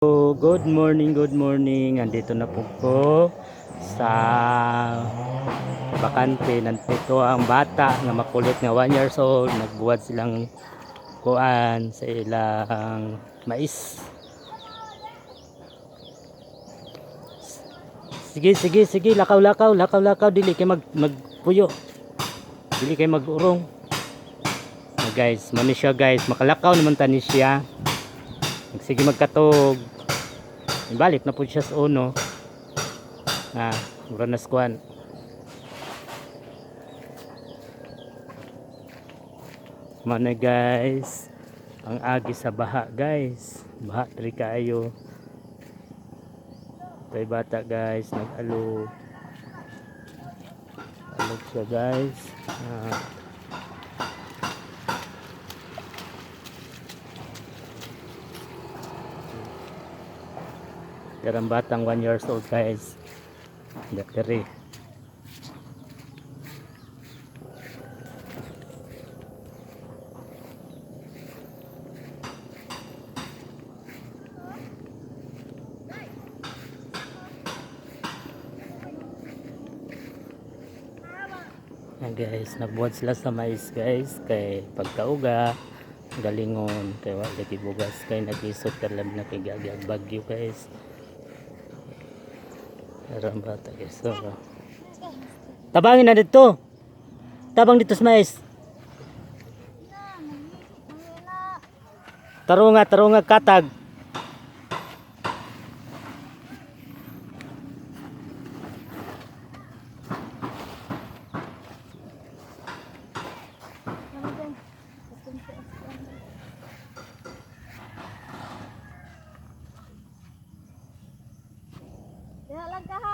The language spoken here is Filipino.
So, good morning, good morning. Andito na po ko sa bakante. Nandito ang bata na makulit na 1 years old. Nagbuwad silang kuan sa ilang mais. Sige, sige, sige. Lakaw, lakaw, lakaw, lakaw. Dili kay mag, magpuyo. Dili kay magurong. Ah, guys, mani siya guys. Makalakaw naman tani siya. Sige magkatog. Balik na po siya sa uno. Ah, mura na squan. Mana guys. Ang agi sa baha guys. Baha diri kaayo. Tay bata guys, nag-alog. Alog siya guys. Ah, Darang batang 1 years old guys. Dere. Yan guys, nagbuhat sila sa mais guys kay pagkauga galingon kay wa lagi bugas kay nagisot kalam na kay gagyag bagyo guys. Aram bata guys. So, tabangin na dito. Tabang dito sa mais. Tarunga, tarunga katag. ಅಂತಹ